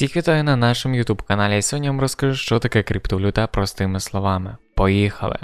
Всіх вітаю на нашому YouTube каналі. Сьогодні я вам розкажу, що таке криптовалюта простими словами. Поїхали!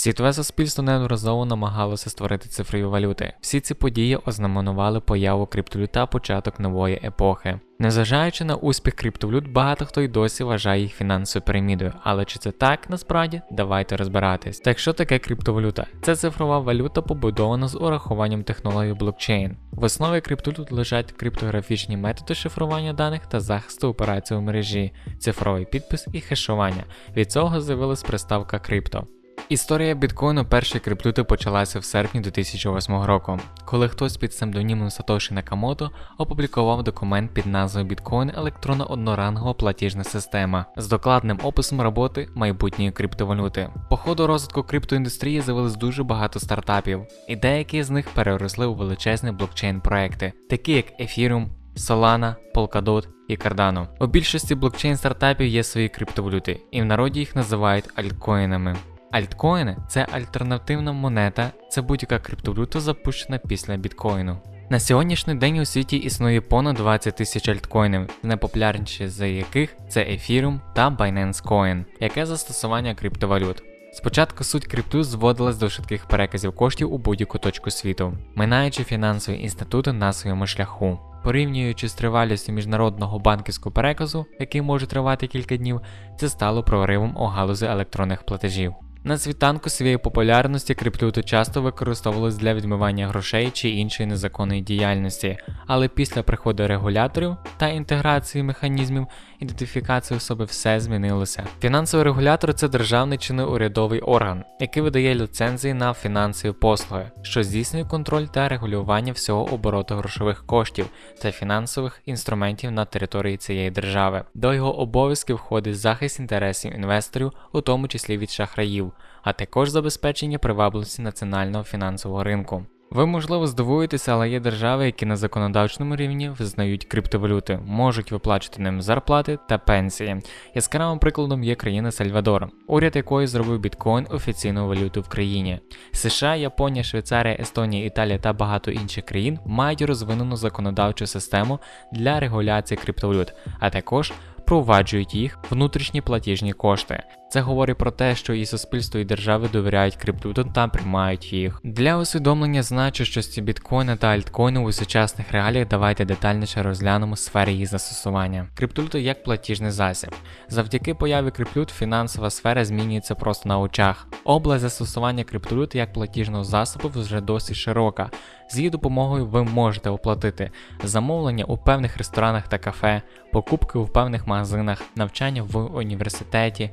Світове суспільство неодноразово намагалося створити цифрові валюти. Всі ці події ознаменували появу криптовалют початок нової епохи. Незважаючи на успіх криптовалют, багато хто й досі вважає їх фінансовою пірамідою. Але чи це так насправді? Давайте розбиратись. Так що таке криптовалюта? Це цифрова валюта, побудована з урахуванням технології блокчейн. В основі криптовалют лежать криптографічні методи шифрування даних та захисту операцій у мережі, цифровий підпис і хешування. Від цього з'явилась приставка крипто. Історія біткоїну першої криптовалюти почалася в серпні 2008 року, коли хтось під псевдонімом Сатоші Накамото опублікував документ під назвою Біткоін електронна однорангова платіжна система з докладним описом роботи майбутньої криптовалюти. По ходу розвитку криптоіндустрії з'явилось дуже багато стартапів, і деякі з них переросли у величезні блокчейн-проекти, такі як Ethereum, Solana, Polkadot і Cardano. У більшості блокчейн стартапів є свої криптовалюти, і в народі їх називають альткоїнами. Альткоїни це альтернативна монета, це будь-яка криптовалюта запущена після біткоїну. На сьогоднішній день у світі існує понад 20 тисяч альткоїнів, найпопулярніші з яких це Ethereum та Binance Coin, яке застосування криптовалют. Спочатку суть крипту зводилась до швидких переказів коштів у будь-яку точку світу, минаючи фінансові інститути на своєму шляху. Порівнюючи з тривалістю міжнародного банківського переказу, який може тривати кілька днів, це стало проривом у галузі електронних платежів. На світанку своєї популярності криптовалюти часто використовувались для відмивання грошей чи іншої незаконної діяльності, але після приходу регуляторів та інтеграції механізмів ідентифікації особи все змінилося. Фінансовий регулятор це державний чи неурядовий орган, який видає ліцензії на фінансові послуги, що здійснює контроль та регулювання всього обороту грошових коштів та фінансових інструментів на території цієї держави. До його обов'язків входить захист інтересів інвесторів, у тому числі від шахраїв, а також забезпечення привабливості національного фінансового ринку. Ви, можливо, здивуєтеся, але є держави, які на законодавчому рівні визнають криптовалюти, можуть виплачувати ним зарплати та пенсії. Яскравим прикладом є країна Сальвадор, уряд якої зробив біткоін офіційною валютою в країні. США, Японія, Швейцарія, Естонія, Італія та багато інших країн мають розвинену законодавчу систему для регуляції криптовалют, а також впроваджують їх внутрішні платіжні кошти. Це говорить про те, що і суспільство, і держави довіряють криптовалютам та приймають їх. Для усвідомлення значущості біткоїна та альткоїну у сучасних реаліях давайте детальніше розглянемо сфери їх застосування. Криптовалюта як платіжний засіб. Завдяки появі криптовалют фінансова сфера змінюється просто на очах. Область застосування криптовалют як платіжного засобу вже досить широка. З її допомогою ви можете оплатити замовлення у певних ресторанах та кафе, покупки у певних магазинах, навчання в університеті,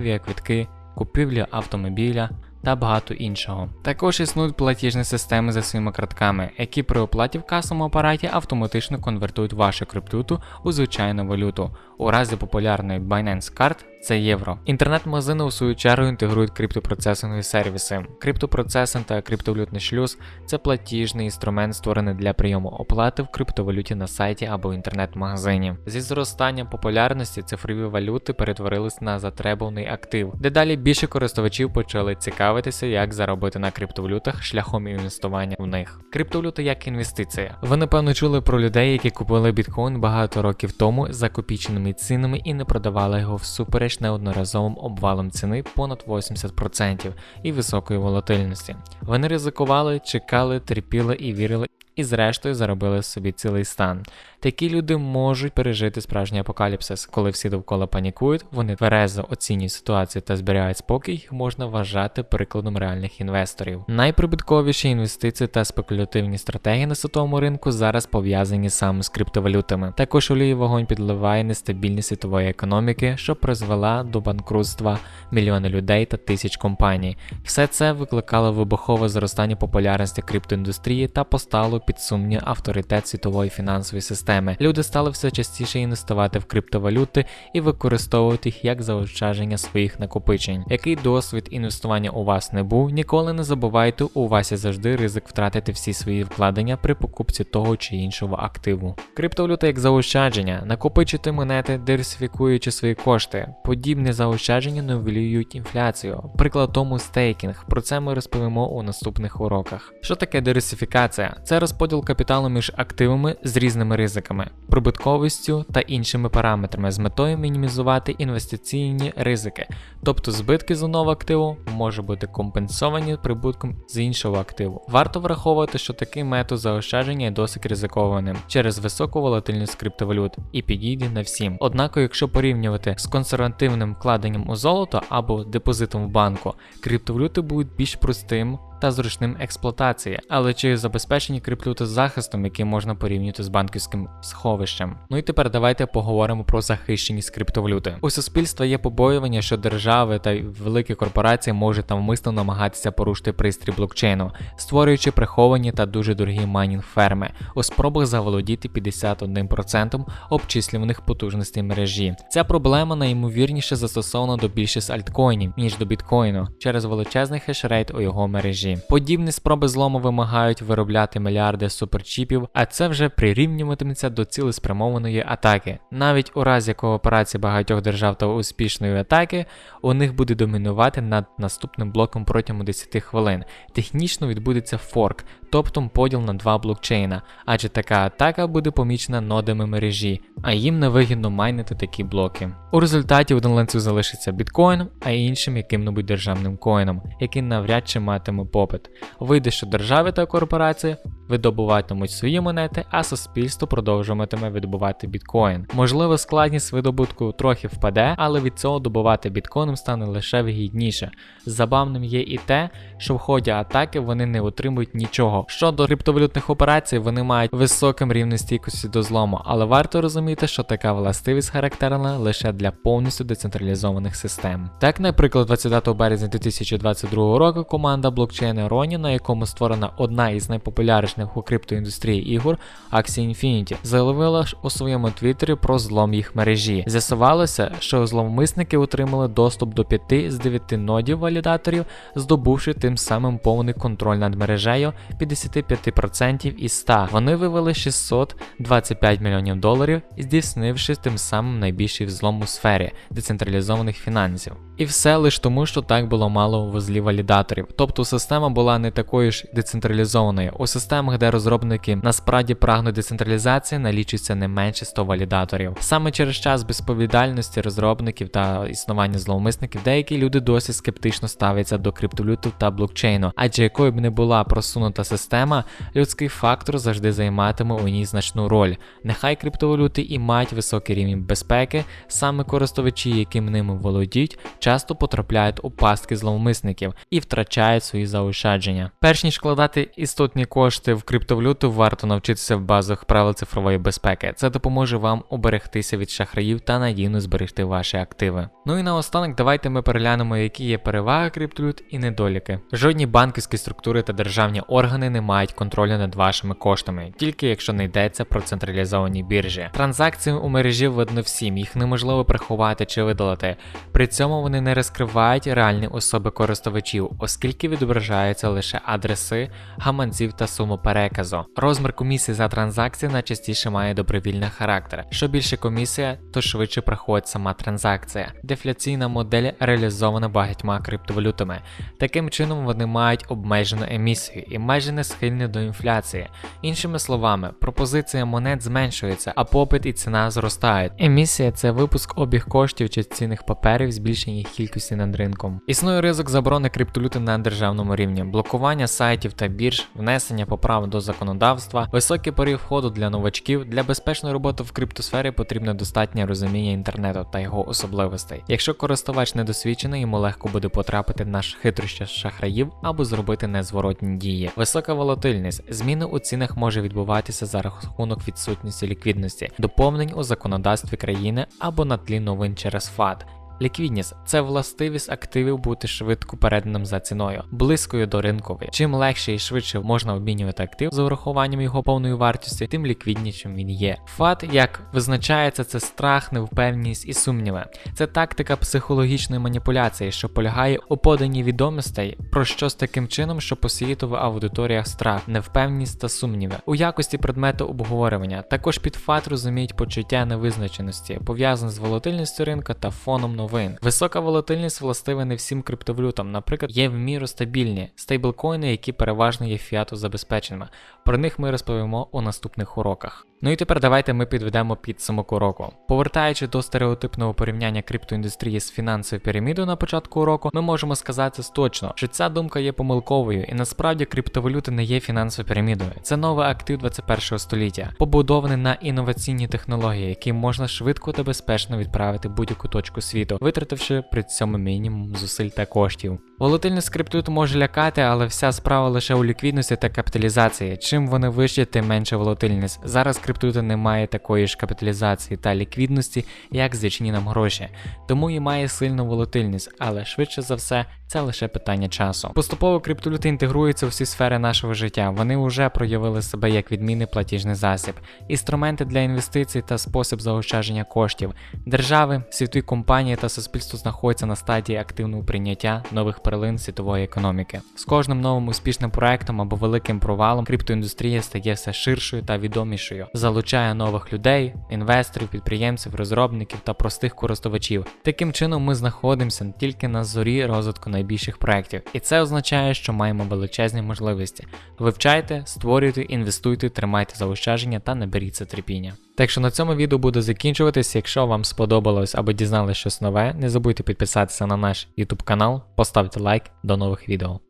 авіаквитки, купівлю автомобіля та багато іншого. Також існують платіжні системи за своїми картками, які при оплаті в касовому апараті автоматично конвертують вашу криптовалюту у звичайну валюту. У разі популярної Binance Card це євро. Інтернет-магазини у свою чергу інтегрують криптопроцесингові сервіси. Криптопроцесинг та криптовалютний шлюз це платіжний інструмент, створений для прийому оплати в криптовалюті на сайті або інтернет-магазині. Зі зростанням популярності цифрові валюти перетворились на затребуваний актив. Дедалі більше користувачів почали цікавитися, як заробити на криптовалютах шляхом інвестування в них. Криптовалюта як інвестиція. Ви напевно чули про людей, які купили біткоін багато років тому за копійченими цінами і не продавали його всупереч всупереч неодноразовим обвалом ціни понад 80% і високої волатильності. Вони ризикували, чекали, терпіли і вірили, і зрештою заробили собі цілий стан. Такі люди можуть пережити справжній апокаліпсис, коли всі довкола панікують, вони тверезо оцінюють ситуацію та зберігають спокій, можна вважати прикладом реальних інвесторів. Найприбутковіші інвестиції та спекулятивні стратегії на світовому ринку зараз пов'язані саме з криптовалютами. Також олії вогонь підливає нестабільність світової економіки, що призвела до банкрутства мільйони людей та тисяч компаній. Все це викликало вибухове зростання популярності криптоіндустрії та постало поставило під сумнів авторитет світової фінансової системи. Люди стали все частіше інвестувати в криптовалюти і використовувати їх як заощадження своїх накопичень. Який досвід інвестування у вас не був, ніколи не забувайте, у вас є завжди ризик втратити всі свої вкладення при покупці того чи іншого активу. Криптовалюта як заощадження, накопичити монети, диверсифікуючи свої кошти. Подібні заощадження нивелюють інфляцію. Приклад тому стейкінг. Про це ми розповімо у наступних уроках. Що таке диверсифікація? Це розподіл капіталу між активами з різними ризиками, прибутковістю та іншими параметрами з метою мінімізувати інвестиційні ризики, тобто збитки з одного активу можуть бути компенсовані прибутком з іншого активу. Варто враховувати, що такий метод заощадження є досить ризикованим через високу волатильність криптовалют і підійде на всім. Однак, якщо порівнювати з консервативним вкладенням у золото або депозитом в банку, криптовалюти будуть більш простим та зручним експлуатації, але чи забезпечені криптовалюти захистом, який можна порівняти з банківським сховищем. Ну і тепер давайте поговоримо про захищеність криптовалюти. У суспільства є побоювання, що держави та великі корпорації можуть навмисно намагатися порушити пристрій блокчейну, створюючи приховані та дуже дорогі майнінг ферми у спробах заволодіти 51% обчислюваних потужностей мережі. Ця проблема найімовірніше застосована до більшість альткоїнів, ніж до біткоїну, через величезний хешрейт у його мережі. Подібні спроби злому вимагають виробляти мільярди суперчіпів, а це вже прирівнюватиметься до цілеспрямованої атаки. Навіть у разі кооперації багатьох держав та успішної атаки, у них буде домінувати над наступним блоком протягом 10 хвилин. Технічно відбудеться форк, тобто поділ на два блокчейна, адже така атака буде помічена нодами мережі, а їм невигідно майнити такі блоки. У результаті один ланцюг залишиться біткоїном, а іншим яким-небудь державним коїном, який навряд чи матиме попит. Вийде, що держави та корпорації видобуватимуть свої монети, а суспільство продовжуватиме видобувати біткоін. Можливо, складність видобутку трохи впаде, але від цього добувати біткоїном стане лише вигідніше. Забавним є і те, що в ході атаки вони не отримують нічого. Щодо криптовалютних операцій, вони мають високим рівень стійкості до злому, але варто розуміти, що така властивість характерна лише для повністю децентралізованих систем. Так, наприклад, 29 березня 2022 року команда блокчейну Роні, на якому створена одна із найпопулярніших у криптоіндустрії ігор Axie Infinity, заявила у своєму твіттері про злом їх мережі. З'ясувалося, що зловмисники отримали доступ до 5 з 9 нодів валідаторів, здобувши тим самим повний контроль над мережею 55% із 100. Вони вивели 625 мільйонів доларів, здійснивши тим самим найбільший взлом у сфері децентралізованих фінансів. І все лише тому, що так було мало вузлі валідаторів. Тобто система була не такою ж децентралізованою. У системах, де розробники насправді прагнуть децентралізації, налічується не менше 100 валідаторів. Саме через час безповідальності розробників та існування зловмисників, деякі люди досі скептично ставляться до криптовалюти та блокчейну, адже якою б не була просунута система, людський фактор завжди займатиме у ній значну роль. Нехай криптовалюти і мають високий рівень безпеки, саме користувачі, яким ними володіють, часто потрапляють у пастки зловмисників і втрачають свої заощадження. Перш ніж вкладати істотні кошти в криптовалюту, варто навчитися в базах правил цифрової безпеки. Це допоможе вам оберегтися від шахраїв та надійно зберегти ваші активи. Ну і наостанок, давайте ми переглянемо, які є переваги криптовалют і недоліки. Жодні банківські структури та державні органи не мають контролю над вашими коштами, тільки якщо не йдеться про централізовані біржі. Транзакції у мережі видно всім, їх неможливо приховати чи видалити. При цьому вони не розкривають реальні особи користувачів, оскільки відображаються лише адреси, гаманців та суму переказу. Розмір комісії за транзакції найчастіше має добровільний характер. Що більше комісія, то швидше проходить сама транзакція. Дефляційна модель реалізована багатьма криптовалютами. Таким чином вони мають обмежену емісію і майже не схильні до інфляції. Іншими словами, пропозиція монет зменшується, а попит і ціна зростають. Емісія це випуск обіг коштів чи цінних паперів, збільшення їх кількості над ринком. Існує ризик заборони криптовалюти на державному рівні, блокування сайтів та бірж, внесення поправ до законодавства, високий поріг входу для новачків. Для безпечної роботи в криптосфері потрібне достатнє розуміння інтернету та його особливостей. Якщо користувач недосвідчений, йому легко буде потрапити на хитрощі шахраїв або зробити незворотні дії. Висока волатильність. Зміни у цінах може відбуватися за рахунок відсутності ліквідності, доповнень у законодавстві країни або на тлі новин через ФАТ. Ліквідність це властивість активів бути швидко переданим за ціною, близькою до ринкової. Чим легше і швидше можна обмінювати актив з урахуванням його повної вартості, тим ліквіднішим він є. ФАТ, як визначається, це страх, невпевненість і сумніви. Це тактика психологічної маніпуляції, що полягає у поданні відомостей про щось таким чином, що посіяти в аудиторіях страх, невпевненість та сумніви. У якості предмету обговорювання також під ФАТ розуміють почуття невизначеності, пов'язане з волатильністю ринка та фоном новин. Висока волатильність властива не всім криптовалютам, наприклад, є в міру стабільні стейблкоїни, які переважно є фіату забезпеченими. Про них ми розповімо у наступних уроках. Ну і тепер давайте ми підведемо підсумок уроку. Повертаючи до стереотипного порівняння криптоіндустрії з фінансовою пірамідою на початку уроку, ми можемо сказати точно, що ця думка є помилковою, і насправді криптовалюти не є фінансовою пірамідою. Це новий актив 21 століття, побудований на інноваційні технології, які можна швидко та безпечно відправити будь-яку точку світу, витративши при цьому мінімум зусиль та коштів. Волатильність криптовалют може лякати, але вся справа лише у ліквідності та капіталізації. Чим вони вищі, тим менша волатильність. Зараз криптовалюта не має такої ж капіталізації та ліквідності, як звичні нам гроші, тому і має сильну волатильність, але швидше за все це лише питання часу. Поступово криптовалюти інтегруються у всі сфери нашого життя. Вони вже проявили себе як відмінний платіжний засіб, інструменти для інвестицій та спосіб заощадження коштів. Держави, світові компанії та суспільство знаходяться на стадії активного прийняття нових перлин світової економіки. З кожним новим успішним проектом або великим провалом криптоіндустрія стає все ширшою та відомішою, залучає нових людей, інвесторів, підприємців, розробників та простих користувачів. Таким чином, ми знаходимося тільки на зорі розвитку найбільших проєктів, і це означає, що маємо величезні можливості. Вивчайте, створюйте, інвестуйте, тримайте заощадження та наберіться терпіння. Так що на цьому відео буде закінчуватись. Якщо вам сподобалось або дізналися щось нове, не забудьте підписатися на наш YouTube канал, поставте лайк, до нових відео.